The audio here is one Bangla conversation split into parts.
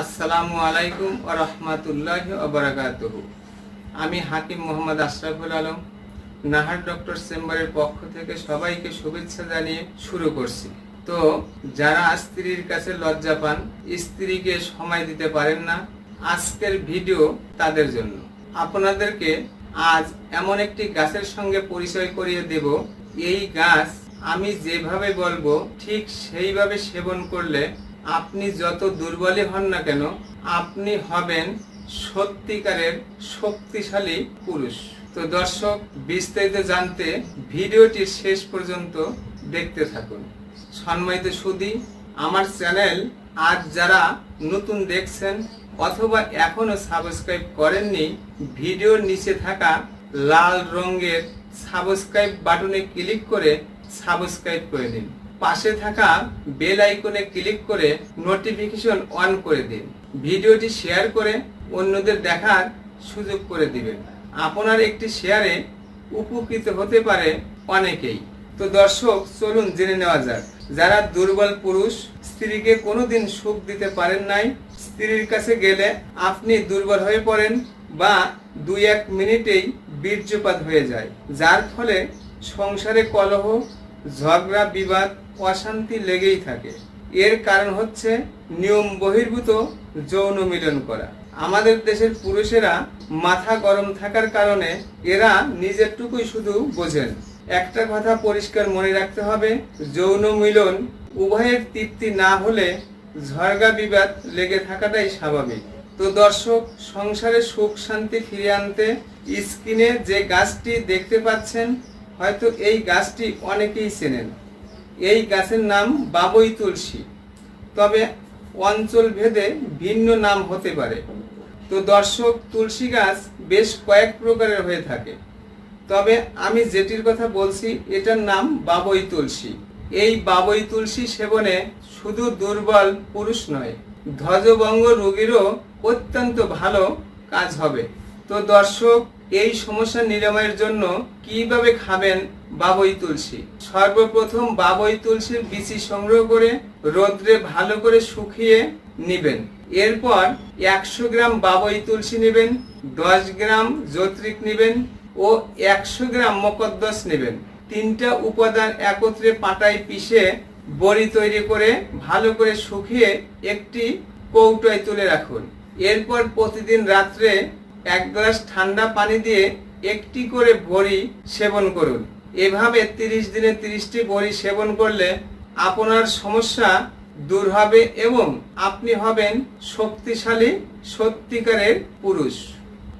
আসসালামু আলাইকুম ও রহমতুল্লাহ অবরাকাতুহ আমি হাকিম মোহাম্মদ আশরাফুল আলম, নাহার ডক্টর চেম্বারের পক্ষ থেকে সবাইকে শুভেচ্ছা জানিয়ে শুরু করছি। তো, যারা স্ত্রীর কাছে লজ্জা পান, স্ত্রীকে সময় দিতে পারেন না, আজকের ভিডিও তাদের জন্য। আপনাদেরকে আজ এমন একটি গাছের সঙ্গে পরিচয় করিয়ে দেব। এই গাছ আমি যেভাবে বলব, ঠিক সেইভাবে সেবন করলে আপনি যত দুর্বলই হন না কেন, আপনি হবেন সত্যিকারের শক্তিশালী পুরুষ। তো দর্শক, বিস্তারিত জানতে ভিডিওটি শেষ পর্যন্ত দেখতে থাকুন। সম্মানিত সুদী আমার চ্যানেল আজ যারা নতুন দেখছেন অথবা এখনও সাবস্ক্রাইব করেননি, ভিডিওর নিচে থাকা লাল রঙের সাবস্ক্রাইব বাটনে ক্লিক করে সাবস্ক্রাইব করে দিন পাশে থাকা বেল আইকনে ক্লিক করে নোটিফিকেশন অন করে দিন। ভিডিওটি শেয়ার করে অন্যদের দেখার সুযোগ করে দিবেন। আপনার একটি শেয়ারে উপকৃত হতে পারে অনেকেই। তো দর্শক, চলুন জেনে নেওয়া যাক। যারা দুর্বল পুরুষ, স্ত্রীকে কোনোদিন সুখ দিতে পারেন নাই, স্ত্রীর কাছে গেলে আপনি দুর্বল হয়ে পড়েন বা দুই এক মিনিটেই বীর্যপাত হয়ে যায়, যার ফলে সংসারে কলহ, ঝগড়া, বিবাদ অশান্তি লেগেই থাকে। এর কারণ হচ্ছে নিয়ম বহির্ভূত যৌন মিলন করা। আমাদের দেশের পুরুষেরা মাথা গরম থাকার কারণে এরা নিজেরটুকুই শুধু বোঝেন। একটা কথা পরিষ্কার মনে রাখতে হবে, যৌন মিলন উভয়ের তৃপ্তি না হলে ঝরগা বিবাদ লেগে থাকাটাই স্বাভাবিক। তো দর্শক, সংসারে সুখ শান্তি ফিরিয়ে আনতে স্ক্রিনে যে গাছটি দেখতে পাচ্ছেন, হয়তো এই গাছটি অনেকেই চেনেন। এই গাছের নাম বাবই তুলসী। তবে অঞ্চল ভেদে ভিন্ন নাম হতে পারে। তো দর্শক, তুলসী গাছ বেশ কয়েক প্রকারের হয়ে থাকে। তবে আমি যেটির কথা বলছি, এটার নাম বাবই তুলসী। এই বাবই তুলসী সেবনে শুধু দুর্বল পুরুষ নয় ধ্বজভঙ্গ রোগীরও অত্যন্ত ভালো কাজ হবে। তো দর্শক এই সমস্যা নিরাময়ের জন্য কীভাবে খাবেন বাবই তুলসী? সর্বপ্রথম বাবই তুলসীর বিচি সংগ্রহ করে রোদ্রে ভালো করে শুকিয়ে নেবেন। এরপর একশো গ্রাম বাবই তুলসী নেবেন, দশ গ্রাম যৌত্রিক নেবেন ও একশো গ্রাম মকদ্দস নেবেন। তিনটা উপাদান একত্রে পাটায় পিষে বড়ি তৈরি করে ভালো করে শুকিয়ে একটি কৌটোয় তুলে রাখুন। এরপর প্রতিদিন রাত্রে এক গ্লাস ঠান্ডা পানি দিয়ে একটি করে বড়ি সেবন করুন। এভাবে তিরিশ দিনে তিরিশটি বড়ি সেবন করলে আপনার সমস্যা দূর হবে এবং আপনি হবেন শক্তিশালী সত্যিকারের পুরুষ।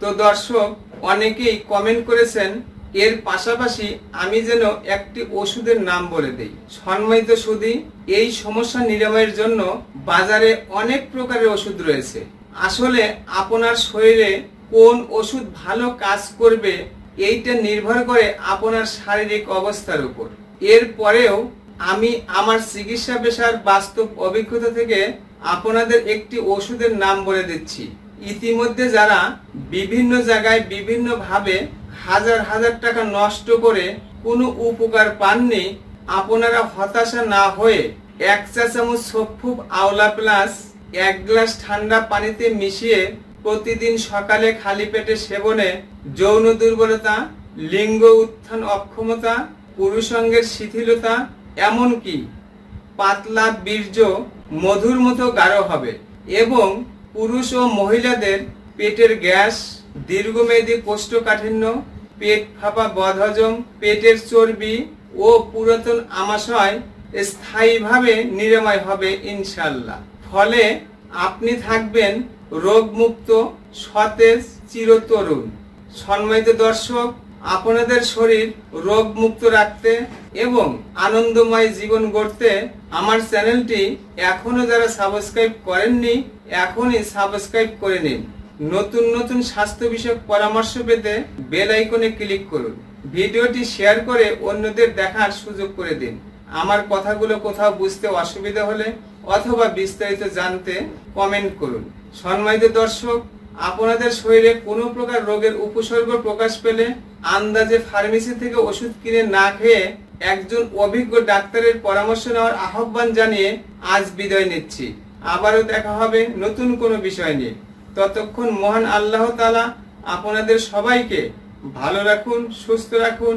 তো দর্শক, অনেকেই কমেন্ট করেছেন, এর পাশাপাশি আমি যেন একটি ওষুধের নাম বলে দেই। সম্মানিত সুদী, এই সমস্যা নিরাময়ের জন্য বাজারে অনেক প্রকারের ওষুধ রয়েছে। আসলে আপনার শরীরে কোন ওষুধ ভালো কাজ করবে, এইটা নির্ভর করে আপনার শারীরিক অবস্থার উপর। এরপরেও আমি আমার চিকিৎসা পেশার বাস্তব অভিজ্ঞতা থেকে আপনাদের একটি ওষুধের নাম বলে দিচ্ছি। ইতিমধ্যে যারা বিভিন্ন জায়গায় বিভিন্ন ভাবে হাজার হাজার টাকা নষ্ট করে কোনো উপকার পাননি, আপনারা হতাশা না হয়ে এক চা চামচ সফুব আওলা প্লাস এক গ্লাস ঠান্ডা পানিতে মিশিয়ে প্রতিদিন সকালে খালি পেটে সেবনে যৌন দুর্বলতা, লিঙ্গ উত্থান অক্ষমতা পুরুষঙ্গের শিথিলতা, এমনকি পাতলা বীর্য মধুর মতো গাঢ় হবে এবং পুরুষ ও মহিলাদের পেটের গ্যাস, দীর্ঘমেয়াদী কোষ্ঠকাঠিন্য, পেট ফাঁপা বদহজম, পেটের চর্বি ও পুরাতন আমাশয় স্থায়ীভাবে নিরাময় হবে ইনশাল্লাহ ফলে আপনি থাকবেন রোগমুক্ত, সতেজ, চিরতরুণ। সম্মানিত দর্শক, আপনাদের শরীর রোগমুক্ত রাখতে এবং আনন্দময় জীবন গড়তে আমার চ্যানেলটি এখনও যারা সাবস্ক্রাইব করেননি, এখনই সাবস্ক্রাইব করে নিন। নতুন নতুন স্বাস্থ্য বিষয়ক পরামর্শ পেতে বেল আইকনে ক্লিক করুন। ভিডিওটি শেয়ার করে অন্যদের দেখার সুযোগ করে দিন। আমার কথাগুলো কোথাও বুঝতে অসুবিধা হলে অথবা বিস্তারিত জানতে কমেন্ট করুন। সম্মানিত দর্শক, আপনাদের শরীরে কোনো প্রকার রোগের উপসর্গ প্রকাশ পেলে আন্দাজে ফার্মেসি থেকে ওষুধ কিনে না খেয়ে একজন অভিজ্ঞ ডাক্তারের পরামর্শ নেওয়ার আহ্বান জানিয়ে আজ বিদায় নিচ্ছি। আবারও দেখা হবে নতুন কোনো বিষয় নিয়ে। ততক্ষণ মহান আল্লাহ তালা আপনাদের সবাইকে ভালো রাখুন, সুস্থ রাখুন